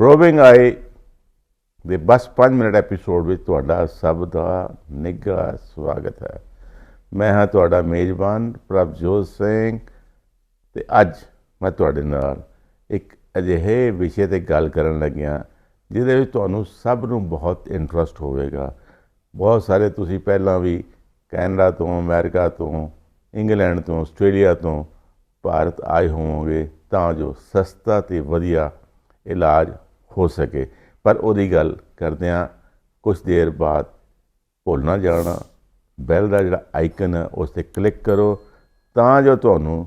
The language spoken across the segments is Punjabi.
ਪ੍ਰੋਬਿੰਗ ਆਈ ਦੇ ਬਸ 5 ਮਿੰਟ ਐਪੀਸੋਡ ਵਿੱਚ ਤੁਹਾਡਾ ਸਭ ਦਾ ਨਿੱਘਾ ਸਵਾਗਤ ਹੈ ਮੈਂ ਹਾਂ ਤੁਹਾਡਾ ਮੇਜ਼ਬਾਨ ਪ੍ਰਭਜੋਤ ਸਿੰਘ ਤੇ ਅੱਜ ਮੈਂ ਤੁਹਾਡੇ ਨਾਲ ਇੱਕ ਅਜਿਹੇ ਵਿਸ਼ੇ ਤੇ ਗੱਲ ਕਰਨ ਲੱਗਿਆ ਜਿਹਦੇ ਵਿੱਚ ਤੁਹਾਨੂੰ ਸਭ ਨੂੰ ਬਹੁਤ ਇੰਟਰਸਟ ਹੋਵੇਗਾ ਬਹੁਤ ਸਾਰੇ ਤੁਸੀਂ ਪਹਿਲਾਂ ਵੀ ਕੈਨੇਡਾ ਤੋਂ ਅਮਰੀਕਾ ਤੋਂ ਇੰਗਲੈਂਡ ਤੋਂ ਆਸਟ੍ਰੇਲੀਆ ਤੋਂ ਭਾਰਤ ਆਏ ਹੋਵੋਗੇ ਤਾਂ ਜੋ ਸਸਤਾ ਤੇ ਵਧੀਆ ਇਲਾਜ ਹੋ ਸਕੇ। ਪਰ ਉਹਦੀ ਗੱਲ ਕਰਦਿਆਂ ਕੁਝ ਦੇਰ ਬਾਅਦ ਭੁੱਲ ਨਾ ਜਾਣਾ। ਬੈਲ ਦਾ ਜਿਹੜਾ ਆਈਕਨ ਹੈ ਉਸ ਤੇ ਕਲਿੱਕ ਕਰੋ ਤਾਂ ਜੋ ਤੁਹਾਨੂੰ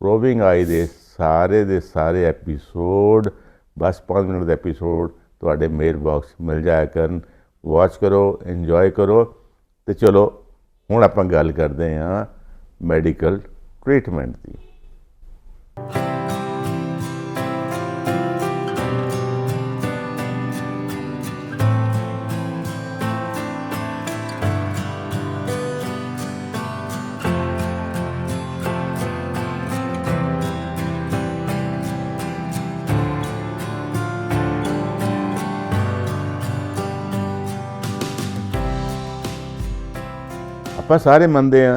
ਪ੍ਰੋਵਿੰਗ ਆਈ ਦੇ ਸਾਰੇ ਦੇ ਸਾਰੇ ਐਪੀਸੋਡ, ਬਸ 5 ਮਿੰਟ ਦਾ ਐਪੀਸੋਡ ਤੁਹਾਡੇ ਮੇਲ ਬਾਕਸ ਮਿਲ ਜਾਇਆ ਕਰਨ। ਵਾਚ ਕਰੋ, ਇੰਜੋਏ ਕਰੋ ਤੇ ਚਲੋ, ਹੁਣ ਆਪਾਂ ਗੱਲ ਕਰਦੇ ਹਾਂ ਮੈਡੀਕਲ ਟ੍ਰੀਟਮੈਂਟ ਦੀ। ਆਪਾਂ ਸਾਰੇ ਮੰਨਦੇ ਆ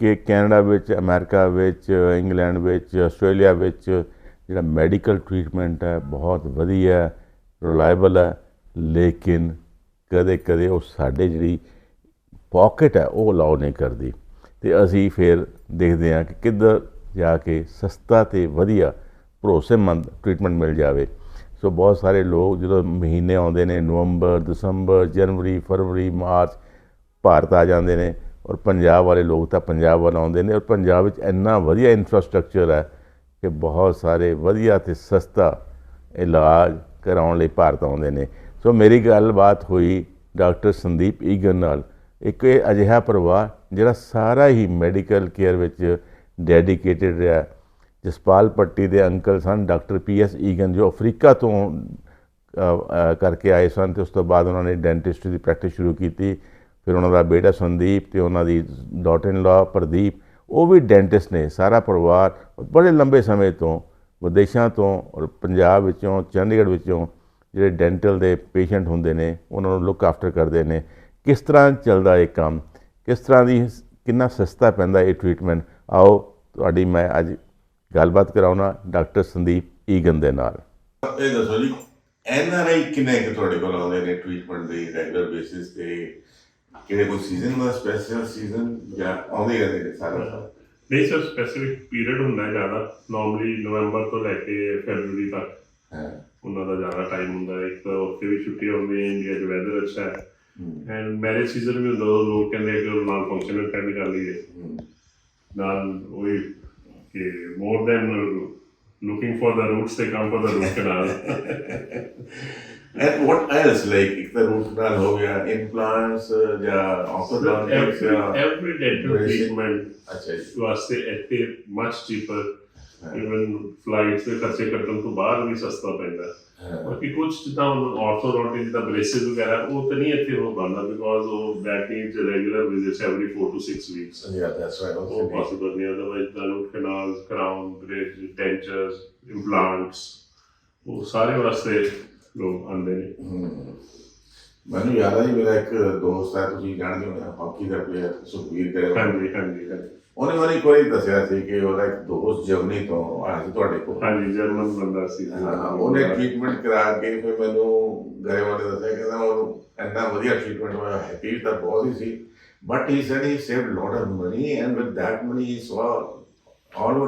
ਕਿ ਕੈਨੇਡਾ ਵਿੱਚ, ਅਮਰੀਕਾ ਵਿੱਚ, ਇੰਗਲੈਂਡ ਵਿੱਚ, ਆਸਟ੍ਰੇਲੀਆ ਵਿੱਚ ਜਿਹੜਾ ਮੈਡੀਕਲ ਟ੍ਰੀਟਮੈਂਟ ਹੈ ਬਹੁਤ ਵਧੀਆ, ਰਿਲਾਇਬਲ ਹੈ, ਲੇਕਿਨ ਕਦੇ ਕਦੇ ਉਹ ਸਾਡੇ ਜਿਹੜੀ ਪਾਕਟ ਹੈ ਉਹ ਅਲਾਉ ਨਹੀਂ ਕਰਦੀ। ਤੇ ਅਸੀਂ ਫਿਰ ਦੇਖਦੇ ਹਾਂ ਕਿ ਕਿੱਧਰ ਜਾ ਕੇ ਸਸਤਾ ਤੇ ਵਧੀਆ ਭਰੋਸੇਮੰਦ ਟ੍ਰੀਟਮੈਂਟ ਮਿਲ ਜਾਵੇ। ਸੋ ਬਹੁਤ ਸਾਰੇ ਲੋਕ ਜਦੋਂ ਮਹੀਨੇ ਆਉਂਦੇ ਨੇ, ਨਵੰਬਰ, ਦਸੰਬਰ, ਜਨਵਰੀ, ਫਰਵਰੀ, ਮਾਰਚ, ਭਾਰਤ ਆ ਜਾਂਦੇ ਨੇ ਔਰ ਪੰਜਾਬ ਵਾਲੇ ਲੋਕ ਤਾਂ ਪੰਜਾਬ ਵੱਲ ਆਉਂਦੇ ਨੇ ਔਰ ਪੰਜਾਬ ਵਿੱਚ ਇੰਨਾ ਵਧੀਆ ਇਨਫਰਾਸਟ੍ਰਕਚਰ ਹੈ ਕਿ ਬਹੁਤ ਸਾਰੇ ਵਧੀਆ ਤੇ ਸਸਤਾ ਇਲਾਜ ਕਰਾਉਣ ਲਈ ਭਾਰਤ ਆਉਂਦੇ ਨੇ। ਸੋ ਮੇਰੀ ਗੱਲਬਾਤ ਹੋਈ ਡਾਕਟਰ ਸੰਦੀਪ ਈਗਨ ਨਾਲ। ਇੱਕ ਇਹ ਅਜਿਹਾ ਪਰਿਵਾਰ ਜਿਹੜਾ ਸਾਰਾ ਹੀ ਮੈਡੀਕਲ ਕੇਅਰ ਵਿੱਚ ਡੈਡੀਕੇਟਿਡ ਰਿਹਾ। ਜਸਪਾਲ ਪੱਟੀ ਦੇ ਅੰਕਲ ਸਨ, ਡਾਕਟਰ ਪੀ ਐਸ ਈਗਨ ਜੋ ਅਫਰੀਕਾ ਤੋਂ ਕਰਕੇ ਆਏ ਸਨ ਤੇ ਉਸ ਤੋਂ ਬਾਅਦ ਉਹਨਾਂ ਨੇ ਡੈਂਟਿਸਟਰੀ ਦੀ ਪ੍ਰੈਕਟਿਸ ਸ਼ੁਰੂ ਕੀਤੀ। ਫਿਰ ਉਹਨਾਂ ਦਾ ਬੇਟਾ ਸੰਦੀਪ ਤੇ ਉਹਨਾਂ ਦੀ ਡਾਟਰ ਇਨ ਲਾ ਪ੍ਰਦੀਪ, ਉਹ ਵੀ ਡੈਂਟਿਸਟ ਨੇ, ਸਾਰਾ ਪਰਿਵਾਰ ਬੜੇ ਲੰਬੇ ਸਮੇਂ ਤੋਂ ਵਿਦੇਸ਼ਾਂ ਤੋਂ ਔਰ ਪੰਜਾਬ ਵਿੱਚੋਂ, ਚੰਡੀਗੜ੍ਹ ਵਿੱਚੋਂ ਜਿਹੜੇ ਡੈਂਟਲ ਦੇ ਪੇਸ਼ੈਂਟ ਹੁੰਦੇ ਨੇ, ਉਹਨਾਂ ਨੂੰ ਲੁੱਕ ਆਫਟਰ ਕਰਦੇ ਨੇ। ਕਿਸ ਤਰ੍ਹਾਂ ਚੱਲਦਾ ਇਹ ਕੰਮ? ਕਿਸ ਤਰ੍ਹਾਂ ਦੀ ਕਿੰਨਾ ਸਸਤਾ ਪੈਂਦਾ ਇਹ ਟ੍ਰੀਟਮੈਂਟ ਆਓ, ਤੁਹਾਡੀ ਮੈਂ ਅੱਜ ਗੱਲਬਾਤ ਕਰਾਉਣਾ, ਡਾਕਟਰ ਸੰਦੀਪ ਈਗਨ ਦੇ ਨਾਲ। ਇਹ ਦੱਸੋ ਜੀ ਐਨਆਰਆਈ ਕਿੰਨੇ ਕਿ ਤੁਹਾਡੇ ਕੋਲ ਆਉਂਦੇ ਨੇ ਟ੍ਰੀਟਮੈਂਟ ਦੇ ਰੈਗੂਲਰ ਬੇਸਿਸ ਤੇ? ਕਿਹੜੇ ਕੋਈ ਸੀਜ਼ਨ ਦਾ ਸਪੈਸ਼ਲ ਸੀਜ਼ਨ ਜਾਂ ਆਉਂਦੇ ਰਹਿੰਦੇ ਨੇ ਸਾਰਾ ਸਾਲ ਨਹੀਂ ਸਰ ਸਪੈਸਿਫਿਕ ਪੀਰੀਅਡ ਹੁੰਦਾ ਹੈ ਜ਼ਿਆਦਾ ਨਾਰਮਲੀ ਨਵੰਬਰ ਤੋਂ ਲੈ ਕੇ ਫੈਬਰੂਰੀ ਤੱਕ ਹਾਂ ਉਹਨਾਂ ਦਾ ਜ਼ਿਆਦਾ ਟਾਈਮ ਹੁੰਦਾ ਹੈ ਇੱਕ ਤਾਂ ਉੱਥੇ ਵੀ ਛੁੱਟੀਆਂ ਹੁੰਦੀਆਂ ਇੰਡੀਆ 'ਚ ਵੈਦਰ ਅੱਛਾ ਹੈ ਐਂਡ ਮੈਰਿਜ ਸੀਜ਼ਨ ਵੀ ਹੁੰਦਾ ਲੋਕ ਕਹਿੰਦੇ ਕਿ ਨਾਲ ਫੰਕਸ਼ਨ ਅਟੈਂਡ ਕਰ ਲਈਏ ਨਾਲ ਉਹੀ ਕਿ more than looking for the roots, they come for the root canal. and what else? Like if the root canal हो गया implants या orthodontics या every dental treatment वास्ते इतने uh, much cheaper even flights ਦੇ ਖਰਚੇ ਕੱਟਣ ਤੋਂ ਬਾਅਦ ਵੀ ਸਸਤਾ ਪੈਂਦਾ। ਬਾਕੀ ਕੁਝ ਜਿੱਦਾਂ ਆਰਥੋਡੋਂਟਿਕ ਜਿੱਦਾਂ ਬ੍ਰੇਸਿਸ ਵਗੈਰਾ ਉਹ ਤਾਂ ਨਹੀਂ ਇੱਥੇ ਹੋ ਪਾਉਂਦਾ ਬਿਕੋਜ਼ ਉਹ that needs regular visits every 4 to 6 weeks Yeah, that's right. ਉਹ ਪੋਸੀਬਲ ਨਹੀਂ ਅਦਰਵਾਈਜ਼ ਦਾ root canal crown bridge dentures implants ਉਹ ਸਾਰੇ ਵਾਸਤੇ ਲੋਕ ਆਉਂਦੇ ਨੇ। ਮੈਨੂੰ ਯਾਦ ਆ ਜੀ ਮੇਰਾ ਇੱਕ ਦੋਸਤ ਹੈ ਤੁਸੀਂ ਜਾਣਦੇ ਹੋ ਹਾਕੀ ਦਾ ਪਲੇਅਰ ਸੁਖਵੀਰ ਗਰੇਵਾਲ ਹਾਂਜੀ ਹਾਂਜੀ ਹਾਂਜੀ। ਉਹਨੇ ਮੈਨੂੰ ਵਾਰੀ ਦੱਸਿਆ ਸੀ ਕਿ ਉਹਦਾ ਇੱਕ ਦੋਸਤ ਜਰਮਨੀ ਤੋਂ ਆਇਆ ਸੀ ਤੁਹਾਡੇ ਕੋਲ ਹਾਂਜੀ ਜਰਮਨ ਬੰਦਾ ਸੀ ਹਾਂ, ਉਹਨੇ ਟ੍ਰੀਟਮੈਂਟ ਕਰਾ ਕੇ ਫਿਰ ਮੈਨੂੰ ਗਰੇਵਾਲ ਨੇ ਦੱਸਿਆ ਕਹਿੰਦਾ ਉਹਨੂੰ ਇੰਨਾ ਵਧੀਆ ਟ੍ਰੀਟਮੈਂਟ ਹੋਇਆ ਹੈਪੀ ਤਾਂ ਬਹੁਤ ਹੀ ਸੀ but he said he saved lot of money and with that money he ਸਵਾ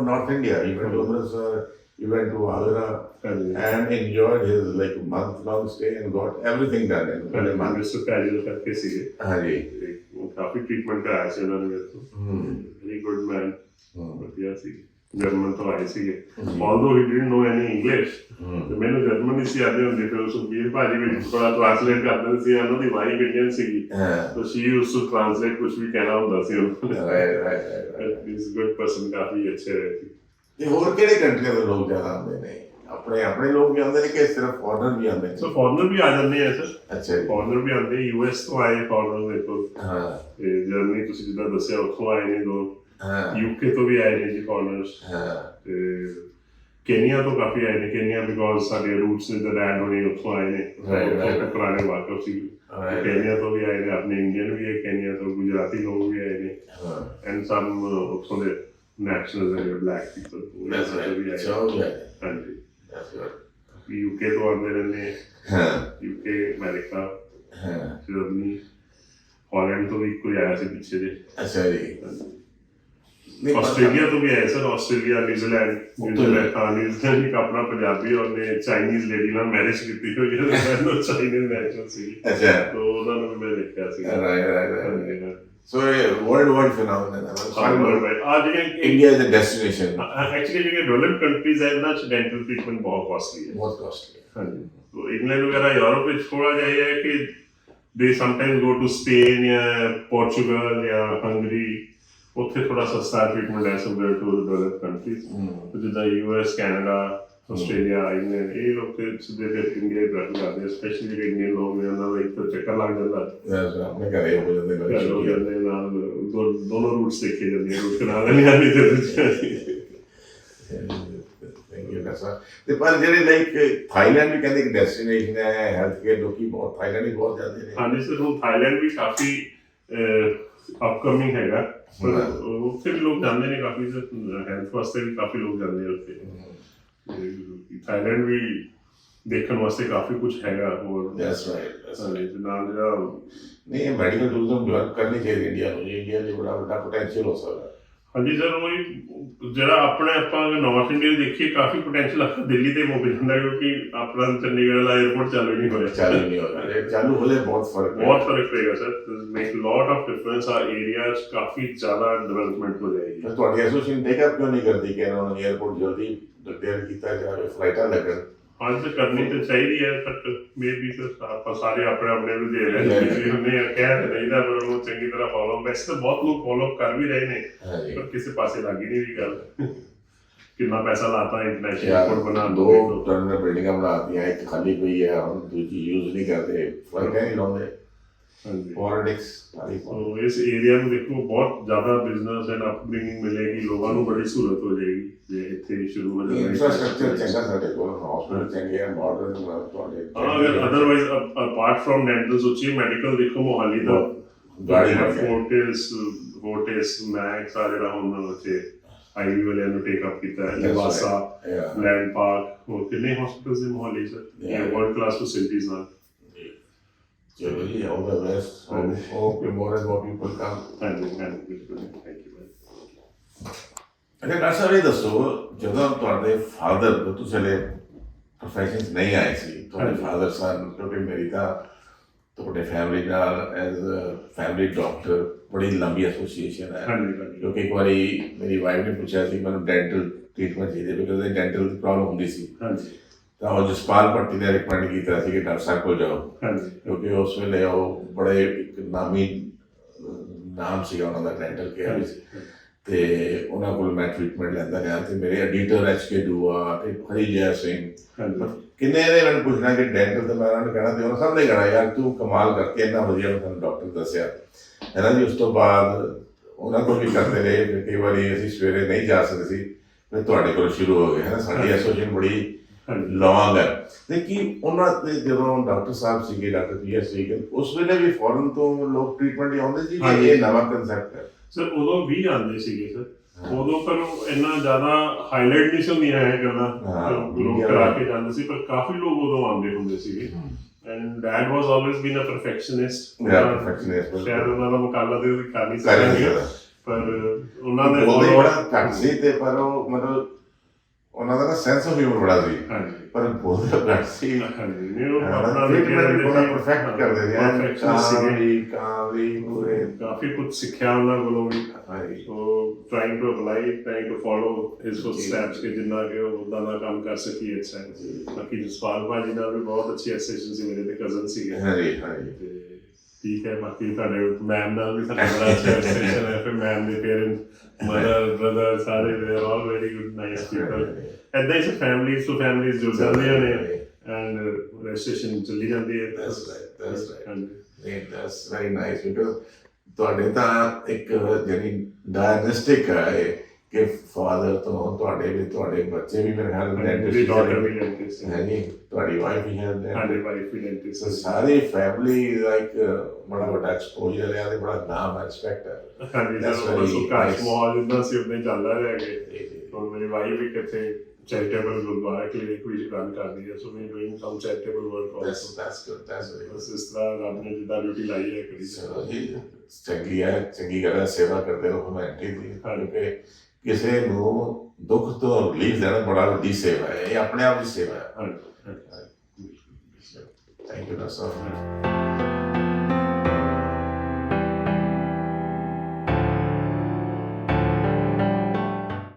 North India. He went to Amritsar, he went to Agra, ਹਾਂਜੀ and enjoyed his like month long stay and got everything done in in a month. Mister casual ਕਰਕੇ ਸੀਗੇ ਹਾਂਜੀ ਕਾਫੀ ਟ੍ਰੀਟਮੈਂਟ ਕਰਾਇਆ ਸੀ ਉਹਨਾਂ ਨੇ ਮੇਰੇ ਤੋਂ ਵੈਰੀ ਗੁੱਡ ਮੈਨ ਵਧੀਆ ਸੀ। ਜਰਮਨ ਤੋਂ ਆਏ ਸੀਗੇ। Although he didn't no any English ਤੇ ਮੈਨੂੰ ਜਰਮਨੀ ਸੀ ਆਦੇ ਹੁੰਦੇ ਫਿਰ ਉਸ ਵੀਰ ਭਾਜੀ ਵਿੱਚ ਥੋੜਾ ਟ੍ਰਾਂਸਲੇਟ ਕਰ ਦਿੰਦੇ ਸੀ ਉਹਨਾਂ ਦੀ ਵਾਈਫ ਇੰਡੀਅਨ ਸੀਗੀ। ਹਾਂ। ਤਾਂ ਸ਼ੀ ਯੂਸ ਟੂ ਟ੍ਰਾਂਸਲੇਟ ਕੁਝ ਵੀ ਕਹਿਣਾ ਹੁੰਦਾ ਸੀ ਉਹਨਾਂ right right right is good person ਕਾਫੀ ਅੱਛੇ ਰਹੇ ਸੀ। ਤੇ ਹੋਰ ਕਿਹੜੇ ਕੰਟਰੀਆਂ ਦੇ ਲੋਕ ਜ਼ਿਆਦਾ ਆਉਂਦੇ ਨੇ? ਆਪਣੇ ਆਪਣੇ ਲੋਕ ਵੀ ਆਉਂਦੇ ਨੇ ਕਿ ਸਿਰਫ ਫੋਰਨਰ ਵੀ ਆਉਂਦੇ ਨੇ? ਸੋ ਫੋਰਨਰ ਵੀ ਆ ਜਾਂਦੇ ਆ ਸਰ। ਅੱਛਾ ਜੀ। ਫੋਰਨਰ ਵੀ ਆਉਂਦੇ ਯੂਐਸ ਤੋਂ ਆਏ ਫੋਰਨਰ ਦੇਖੋ ਹਾਂ। ਤੇ ਜਰਮਨੀ ਤੁਸੀਂ ਜਿੱਦਾਂ ਦੱਸਿਆ ਉੱਥੋਂ ਆਏ ਨੇ ਦੋ ਹਾਂ। ਯੂਕੇ ਤੋਂ ਵੀ ਆਏ ਨੇ ਜੀ ਫੋਰਨਰਸ ਹਾਂ। ਤੇ ਕੇਨੀਆ ਤੋਂ ਕਾਫੀ ਆਏ ਨੇ। ਕੇਨੀਆ ਬਿਕੋਜ਼ ਸਾਡੇ ਰੂਟਸ ਨੇ ਡੈਡ ਹੋਣੇ ਉੱਥੋਂ ਆਏ ਨੇ। Right. ਪੁਰਾਣੇ ਵਾਕਫ ਸੀ. ਕੇਨੀਆ ਤੋਂ ਵੀ ਆਏ ਨੇ ਆਪਣੇ ਇੰਡੀਅਨ ਵੀ ਹੈ ਕੇਨੀਆ ਤੋਂ ਗੁਜਰਾਤੀ ਲੋਕ ਵੀ ਆਏ ਨੇ। ਹਾਂ। ਐਂਡ ਸਮ ਉੱਥੋਂ ਦੇ ਨੈਸ਼ਨਲਸ ਨੇ। Black people. ਹਾਂਜੀ So, yeah. ਹਾਂਜੀ. ਯੂਕੇ ਤੋਂ ਆਉਂਦੇ ਰਹਿੰਦੇ ਹਾਂ। ਯੂਕੇ ਅਮਰੀਕਾ ਹਾਂ। ਜਰਮਨੀ ਹਾਲੈਂਡ ਤੋਂ ਵੀ ਕੋਈ ਆਇਆ ਸੀ ਪਿੱਛੇ ਜੇ। ਅੱਛਾ ਜੀ। ਨਹੀਂ, ਪਰ- ਆਸਟ੍ਰੇਲੀਆ ਤੋਂ ਵੀ ਆਏ ਸਰ ਆਸਟ੍ਰੇਲੀਆ ਨਿਊਜ਼ੀਲੈਂਡ ਉੱਥੇ ਨਿਊਜ਼ੀਲੈਂਡ ਹਾਂ ਨਿਊਜ਼ੀਲੈਂਡ ਇੱਕ ਆਪਣਾ ਪੰਜਾਬੀ ਉਹਨੇ ਚਾਈਨੀਜ਼ ਲੇਡੀ ਨਾਲ ਮੈਰਿਜ ਕੀਤੀ ਹੋਈ ਹੈ ਉਹ ਚਾਈਨੀਜ਼ ਨੈਸ਼ਨਲ ਸੀ ਅੱਛਾ ਤੋ ਉਹਨਾਂ ਨੂੰ ਵੀ ਮੈਂ ਦੇਖਿਆ ਸੀ ਰਾਈਟ ਰਾਈਟ ਰਾਈਟ ਸੋ ਇਹ ਵਰਲਡ ਵਾਈਡ ਫੀਨੋਮੀਨਨ ਹੈ ਆ ਜਿਹੜੇ India is a destination actually ਜਿਹੜੇ ਡਿਵੈਲਪਡ ਕੰਟਰੀਜ਼ ਹੈ ਇਹਨਾਂ ਚ ਡੈਂਟਲ ਟ੍ਰੀਟਮੈਂਟ ਬਹੁਤ ਕਾਸਟਲੀ ਹੈ ਬਹੁਤ ਕਾਸਟਲੀ ਹਾਂਜੀ ਤੋ ਇੰਗਲੈਂਡ ਵਗੈਰਾ ਯੂਰਪ ਵਿੱਚ ਥੋੜਾ ਜਿਹਾ ਇਹ ਹੈ ਕਿ they sometimes go to Spain ਜਾਂ ਪੋਰਚੁਗਲ ਜਾਂ ਹੰਗਰੀ ਉੱਥੇ ਥੋੜਾ ਸਸਤਾ ਟ੍ਰੀਟਮੈਂਟ ਹੈ ਕੰਪੇਅਰ ਟੂ ਡਿਵੈਲਪਡ ਕੰਟਰੀਜ਼ ਜਿੱਦਾਂ ਯੂਐਸ ਕੈਨੇਡਾ ਆਸਟ੍ਰੇਲੀਆ ਇੰਗਲੈਂਡ ਇਹ ਲੋਕ ਤੇ ਸਿੱਧੇ ਫਿਰ ਇੰਡੀਆ ਹੀ ਪ੍ਰੈਫਰ ਕਰਦੇ ਸਪੈਸ਼ਲੀ ਜਿਹੜੇ ਇੰਡੀਅਨ ਲੋਕ ਨੇ ਉਹਨਾਂ ਦਾ ਇੱਕ ਤਾਂ ਚੱਕਰ ਲੱਗ ਜਾਂਦਾ। ਆਪਣੇ ਘਰੇ ਹੋ ਜਾਂਦੇ ਘਰ ਹੋ ਨੇ ਜਾਂਦੇ ਨਾਲ ਦੋਨੋਂ ਰੂਟਸ ਦੇਖੇ ਜਾਂਦੇ ਆ ਰੂਟ ਕਨਾਲ ਵਾਲੀ ਆਲੀ ਤੇ ਥੈਂਕ ਯੂ ਸਰ ਤੇ ਪਰ ਜਿਹੜੇ ਲਾਈਕ ਥਾਈਲੈਂਡ ਵੀ ਕਹਿੰਦੇ ਕਿ ਡੈਸਟੀਨੇਸ਼ਨ ਹੈ ਹੈਲਥ ਕੇਅਰ ਲੋਕੀ ਬਹੁਤ ਥਾਈਲੈਂਡ ਵੀ ਬਹੁਤ ਜਾਂਦੇ ਨੇ। ਹਾਂਜੀ ਸਰ ਹੁਣ ਥਾਈਲੈਂਡ ਵੀ ਕਾਫੀ ਅਪਕਮਿੰਗ ਹੈਗਾ। ਪਰ ਹਾਂ। ਉੱਥੇ ਵੀ ਲੋਕ ਜਾਂਦੇ ਨੇ ਕਾਫੀ ਹੈਲਥ ਵਾਸਤੇ ਵੀ ਕਾਫੀ ਲੋਕ ਜਾਂਦੇ ਆ ਉੱਥੇ। ਤੇ ਥਾਈਲੈਂਡ ਵੀ ਦੇਖਣ ਵਾਸਤੇ ਕਾਫੀ ਕੁਝ ਹੈਗਾ ਹੋਰ। ਦੈਟਸ ਰਾਈਟ ਹਾਂਜੀ ਤੇ ਨਾਲ ਜਿਹੜਾ ਨਹੀਂ ਮੈਡੀਕਲ ਟੂਰਿਜ਼ਮ ਡਿਵੈਲਪ ਕਰਨੀ ਚਾਹੀਦੀ ਇੰਡੀਆ ਨੂੰ। ਜੀ ਇੰਡੀਆ ਲਈ ਬੜਾ ਵੱਡਾ ਪੋਟੈਂਸ਼ੀਅਲ ਹੋ ਸਕਦਾ। ਹਾਂਜੀ ਸਰ ਉਹ ਜਿਹੜਾ ਆਪਣੇ ਆਪਾਂ ਨਾਰਥ ਇੰਡੀਆ ਦੇਖੀਏ ਕਾਫੀ ਪੋਟੈਂਸ਼ੀਅਲ ਆ ਦਿੱਲੀ ਤੇ ਮੁੱਕ ਜਾਂਦਾ ਕਿਉਂਕਿ ਆਪਣਾ ਚੰਡੀਗੜ੍ਹ ਵਾਲਾ 에ਅਰਪੋਰਟ ਚਾਲੂ ਨਹੀਂ ਹੋਇਆ। ਚਾਲੂ ਨਹੀਂ ਹੋ ਰਿਹਾ ਚਾਲੂ ਹੋਲੇ ਬਹੁਤ ਫ਼ਰਕ ਹੈ ਬਹੁਤ ਫ਼ਰਕ ਪਏਗਾ sir. Make lot of difference ਆ ਏਰੀਆਜ਼ ਕਾਫੀ ਜ਼ਿਆਦਾ ਡਿਵੈਲਪਮੈਂਟ ਹੋ ਜਾਏਗੀ। ਤੁਹਾਡੀ ਐਸੋਸੀਏਸ਼ਨ ਟੇਕ ਅਪ ਕਿਉਂ ਨਹੀਂ ਕਰਦੀ? ਕਿ ਇਹਨਾਂ ਨੂੰ 에ਅਰਪੋਰਟ ਜਲਦੀ ਡਿਕਲੇਅਰ ਕੀਤਾ ਜਾਵੇ ਫਲਾਈਟਾਂ ਲੱਗਣ ਤਾਂ ਕਰਨੀ ਤੇ ਚਾਹੀਦੀ ਹੈ ਬਟ ਮੇਬੀ ਸਰ ਆਪਾਂ ਸਾਰੇ ਆਪਣੇ ਆਪਣੇ ਨੂੰ ਦੇ ਰਹੇ ਨੇ ਹੁੰਦੇ ਆ ਕਹਿ ਤਾਂ ਰਹੀਦਾ ਪਰ ਉਹਨੂੰ ਚੰਗੀ ਤਰ੍ਹਾਂ ਫੋਲੋ ਵੈਸੇ ਤਾਂ ਬਹੁਤ ਲੋਕ ਫੋਲੋ ਕਰ ਵੀ ਰਹੇ ਨੇ ਪਰ ਕਿਸੇ ਪਾਸੇ ਲੱਗ ਹੀ ਨਹੀਂ ਰਹੀ ਗੱਲ। ਕਿੰਨਾ ਪੈਸਾ ਲਾਤਾ ਇੰਟਰਨੈਸ਼ਨਲ ਯਾਰ 에ਅਰਪੋਰਟ ਬਣਾ ਦੋ ਟਰਮੀਨਲ ਬਿਲਡਿੰਗਾਂ ਬਣਾਤੀਆਂ ਇੱਕ ਖਾਲੀ ਪਈ ਹੈ ਹੁਣ ਦੂਜੀ ਯੂਜ਼ ਨਹੀਂ ਕਰਦੇ ਫਲਾਈਟਾਂ ਨਹੀਂ ਲਾਉਂਦੇ। ਹਾਂਜੀ। ਪੋਲਿਟਿਕਸ ਸਾਰੀ ਸੋ ਇਸ ਏਰੀਆ ਨੂੰ ਦੇਖੋ ਬਹੁਤ ਜ਼ਿਆਦਾ ਬਿਜ਼ਨਸ ਐਂਡ ਅਪਬ੍ਰਿੰਗਿੰਗ ਮਿਲੇਗੀ ਲੋਕਾਂ ਨੂੰ ਬੜੀ ਸਹੂਲਤ ਹੋ ਜਾਏਗੀ ਜੇ ਇੱਥੇ ਹੀ ਸ਼ੁਰੂ ਹੋ ਜਾਵੇ। ਇਨਫਰਾਸਟ੍ਰਕਚਰ ਚੰਗਾ ਸਾਡੇ ਕੋਲ ਹਸਪੀਟਲ ਚੰਗੇ ਆ ਮਾਡਰਨ ਤੁਹਾਡੇ ਹਾਂ ਅਗਰ ਅਦਰਵਾਈਜ਼ ਅਪਾਰਟ ਫਰਮ ਡੈਂਟਲ ਸੋਚੀਏ ਮੈਡੀਕਲ ਦੇਖੋ ਮੋਹਾਲੀ ਦਾ ਗਾੜੀ ਬਣ ਗਿਆ। ਫੋਰਟਿਸ ਫੋਰਟਿਸ ਮੈਕਸ ਆ ਜਿਹੜਾ ਹੁਣ ਉੱਥੇ ਆਈਵੀ ਵਾਲਿਆਂ ਨੂੰ ਟੇਕ ਅਪ ਕੀਤਾ ਹੈ That's ਲਿਵਾਸਾ Yeah. ਲੈਂਡ ਪਾਰਕ ਹੋਰ ਕਿੰਨੇ ਹਸਪੀਟਲਸ ਨੇ ਮੋਹਾਲੀ ਸਰ ਇਹ Yeah. ਵਰਲਡ ਕਲਾਸ ਫੈਸਿਲਿਟੀਜ਼ ਨਾਲ। ਚਲੋ ਜੀ ਆਲ ਦਾ ਬੈਸਟ ਹੋਪ ਕਿ ਮੋਰ ਐਂਡ ਮੋਰ ਪੀਪਲ ਕਮ ਹਾਂਜੀ ਹਾਂਜੀ ਬਿਲਕੁਲ ਥੈਂਕ ਯੂ ਅੱਛਾ ਡਾਕਟਰ ਸਾਹਿਬ ਇਹ ਦੱਸੋ ਜਦੋਂ ਤੁਹਾਡੇ ਫਾਦਰ ਤੁਸੀਂ ਹਲੇ ਪ੍ਰੋਫੈਸ਼ਨਸ ਨਹੀਂ ਆਏ ਸੀ ਤੁਹਾਡੇ ਹਾਂਜੀ। ਫਾਦਰ ਸਨ ਕਿਉਂਕਿ ਮੇਰੀ ਤਾਂ ਤੁਹਾਡੇ ਫੈਮਿਲੀ ਨਾਲ ਐਜ਼ ਅ ਫੈਮਿਲੀ ਡਾਕਟਰ ਬੜੀ ਲੰਬੀ ਐਸੋਸੀਏਸ਼ਨ ਹੈ ਹਾਂਜੀ ਹਾਂਜੀ ਕਿਉਂਕਿ ਇੱਕ ਵਾਰੀ ਮੇਰੀ ਵਾਈਫ ਨੇ ਪੁੱਛਿਆ ਸੀ ਮੈਨੂੰ ਡੈਂਟਲ ਟ੍ਰੀਟਮੈਂਟ ਚਾਹੀਦੀ ਬਿਕਾਜ਼ ਇਹ ਡੈਂਟਲ ਦੀ ਪ੍ਰੋਬਲਮ ਹੁੰਦੀ ਸੀ ਹਾਂਜੀ ਤਾਂ ਉਹ ਜਸਪਾਲ ਭੱਟੀ ਨੇ ਰეკਮੈਂਡ ਕੀਤਾ ਸੀ ਕਿ ਡਾਕਟਰ ਸਾਹਿਬ ਕੋਲ ਜਾਓ। ਹਾਂਜੀ। ਕਿਉਂਕਿ ਉਸ ਵੇਲੇ ਉਹ ਬੜੇ ਇੱਕ ਨਾਮੀ ਨਾਮ ਸੀ ਉਹਨਾਂ ਦਾ ਡੈਂਟਲ ਕੇਅਰ ਵਿੱਚ। ਤੇ ਉਹਨਾਂ ਕੋਲ ਮੈਂ ਟ੍ਰੀਟਮੈਂਟ ਲੈਂਦਾ ਰਿਹਾ ਤੇ ਮੇਰੇ ਐਡੀਟਰ ਐਚ ਕੇ ਦੂਆ ਤੇ ਹਰੀ ਜੈ ਸਿੰਘ। ਕਿੰਨੇ ਨੇ ਮੈਨੂੰ ਪੁੱਛਣਾ ਕਿ ਡੈਂਟਲ ਤੇ ਮੈਂ ਉਹਨਾਂ ਨੂੰ ਕਹਿਣਾ ਤੇ ਉਹਨਾਂ ਸਭ ਨੇ ਕਹਿਣਾ ਯਾਰ ਤੂੰ ਕਮਾਲ ਕਰਕੇ ਇੰਨਾ ਵਧੀਆ ਮੈਂ ਤੁਹਾਨੂੰ ਡਾਕਟਰ ਦੱਸਿਆ। ਹੈ ਜੀ ਉਸ ਤੋਂ ਬਾਅਦ ਉਹਨਾਂ ਕੋਲ ਵੀ ਕਰਦੇ ਰਹੇ ਕਈ ਵਾਰੀ ਅਸੀਂ ਸਵੇਰੇ ਨਹੀਂ ਜਾ ਸਕਦੇ ਸੀ ਫਿਰ ਤੁਹਾਡੇ ਕੋਲ ਸ਼ੁਰੂ ਹੋ ਗਏ। ਹੈ ਨਾ ਸਾਡੀ ਐਸੋਸੀਏਸ਼ਨ ਬੜੀ ਹੈ ਤੇ ਕੀ ਉਹਨਾਂ ਤੇ ਜਦੋਂ ਡਾਕਟਰ ਸਾਹਿਬ ਸੀਗੇ ਡਾਕਟਰ ਪੀਐਸ ਸੀਗੇ ਉਸ ਵੇਲੇ ਵੀ ਫੋਰਨ ਤੋਂ ਲੋਕ ਟ੍ਰੀਟਮੈਂਟ ਲਈ ਆਉਂਦੇ ਸੀ ਕਿ। ਇਹ ਨਵਾਂ ਕਨਸੈਪਟ ਹੈ? ਸਰ ਉਦੋਂ ਵੀ ਆਉਂਦੇ ਸੀਗੇ ਸਰ। ਉਦੋਂ ਪਰ ਇੰਨਾ ਜ਼ਿਆਦਾ ਹਾਈਲਾਈਟ ਨਹੀਂ ਸੀ ਗੱਲਾਂ ਹਾਂ, ਲੋਕ ਕਰਾ। ਕੇ ਜਾਂਦੇ ਸੀ ਪਰ ਕਾਫੀ ਲੋਕ ਉਦੋਂ ਆਉਂਦੇ ਹੁੰਦੇ ਸੀਗੇ। And dad was always been a perfectionist ਮੇਰਾ perfectionist ਸ਼ਾਇਦ ਉਹਨਾਂ ਦਾ ਮੁਕਾਬਲਾ ਤੇ ਕਰ ਨਹੀਂ ਸਕਦੇ। ਪਰ ਉਹਨਾਂ ਦੇ follow- ਬੜਾ ਘੱਟ ਸੀ ਤੇ ਪਰ ਉਹ ਮਤਲਬ ਉਹਨਾਂ ਦਾ ਨਾ ਸੈਂਸ ਆਫ ਹਿਊਮਰ ਬੜਾ ਸੀ। ਪਰ ਬੋਲਦੇ ਘੱਟ ਸੀ। ਹਾਂਜੀ ਨਹੀਂ ਉਹ ਆਪਣਾ ਵੀ ਬੜਾ ਪਰਫੈਕਟ ਕਰਦੇ ਸੀ। perfectionist ਸੀਗੇ। ਕਾਮਲੀ ਪੂਰੇ। ਕਾਫੀ ਕੁਝ ਸਿੱਖਿਆ ਉਹਨਾਂ ਕੋਲੋਂ ਵੀ। ਹਾਂਜੀ। So trying to apply trying to follow his footsteps ਕਿ ਜਿੰਨਾ ਕਿ ਉਹ ਉਦਾਂ ਦਾ ਕੰਮ ਕਰ ਸਕੀਏ ਅੱਛਾ। ਬਾਕੀ ਜਸਪਾਲ ਭਾਜੀ ਨਾਲ ਵੀ ਬਹੁਤ ਅੱਛੀ ਐਸੋਸੀਏਸ਼ਨ ਸੀ ਮੇਰੇ ਤੇ ਕਜ਼ਨ ਸੀਗੇ। ਹਾਂਜੀ ਹਾਂਜੀ। ਠੀਕ ਹੈ ਬਾਕੀ ਤੁਹਾਡੇ ਮੈਮ ਨਾਲ ਵੀ ਸਾਡਾ ਬੜਾ ਅੱਛਾ ਐਸੋਸੀਏਸ਼ਨ ਹੈ। ਫਿਰ ਮੈਮ ਦੇ ਪੇਰੈਂਟਸ ਮਦਰ ਬ੍ਰਦਰ ਸਾਰੇ ਦੇ all very good nice people ਐਦਾਂ ਹੀ ਫੈਮਲੀਜ਼ ਤੋਂ ਫੈਮਲੀਜ਼ ਜੁੜ ਜਾਂਦੀਆਂ ਨੇ ਐਂਡ ਰਜਿਸਟ੍ਰੇਸ਼ਨ ਚੱਲੀ ਜਾਂਦੀ ਹੈ. ਹਾਂਜੀ। ਨਹੀਂ ਦੈਟਸ ਵੈਰੀ ਨਾਈਸ ਬਿਕਾਜ਼ ਤੁਹਾਡੇ ਤਾਂ ਇੱਕ ਜਿਹੜੀ ਡਾਇਗਨੋਸਟਿਕ ਹੈ ਕਿ ਫਾਦਰ ਤੋਂ ਤੁਹਾਡੇ ਵੀ ਤੁਹਾਡੇ ਬੱਚੇ ਵੀ ਮੇਰੇ ਖਿਆਲ ਮੇਰੀ ਡਾਟਰ ਵੀ ਡੈਂਟਿਸਟ ਹੈ ਹੈ ਜੀ ਤੁਹਾਡੀ ਵਾਈਫ ਵੀ ਹੈ ਹਾਂਜੀ ਵਾਈਫ ਵੀ ਡੈਂਟਿਸਟ ਸੋ ਸਾਰੀ ਫੈਮਿਲੀ ਲਾਈਕ ਬੜਾ ਵੱਡਾ ਐਕਸਪੋਜ਼ਰ ਹੈ ਤੇ ਬੜਾ ਨਾਮ ਹੈ ਰਿਸਪੈਕਟ ਹੈ ਹਾਂਜੀ That's ਸਰ very ਸੋ ਕਾਸ਼ nice. ਮਾਹੌਲ ਇਦਾਂ ਸੀ ਹੀ ਚੱਲਦਾ ਰਿਹਾ ਕਿ। ਹੁਣ ਮੇਰੀ ਵਾਈਫ ਵੀ ਕਿਤੇ ਚੈਰੀਟੇਬਲ ਗੁਰਦੁਆਰਾ ਕਲੀਨਿਕ ਵਿੱਚ ਕੰਮ ਕਰਦੀ ਹੈ ਸੋ ਮੈਂ doing some charitable work also good. That's very good. ਬਸ ਇਸ ਤਰ੍ਹਾਂ ਰੱਬ ਨੇ ਜਿੱਦਾਂ ਡਿਊਟੀ ਲਾਈ ਹੈ ਕਰੀ ਚੰਗੀ ਹੈ ਚੰਗੀ ਗੱਲ ਹੈ ਸੇਵਾ ਕਰਦੇ ਰਹੋ ਹਮੈਂਟੀ ਦੀ। ਕਿਉਂਕਿ ਕਿਸੇ ਨੂੰ ਦੁੱਖ ਤੋਂ ਰਿਲੀਫ ਦੇਣਾ ਬੜਾ ਵੱਡੀ ਸੇਵਾ ਹੈ। ਇਹ ਆਪਣੇ ਆਪ ਦੀ ਸੇਵਾ ਹੈ। Thank you doctor Sahib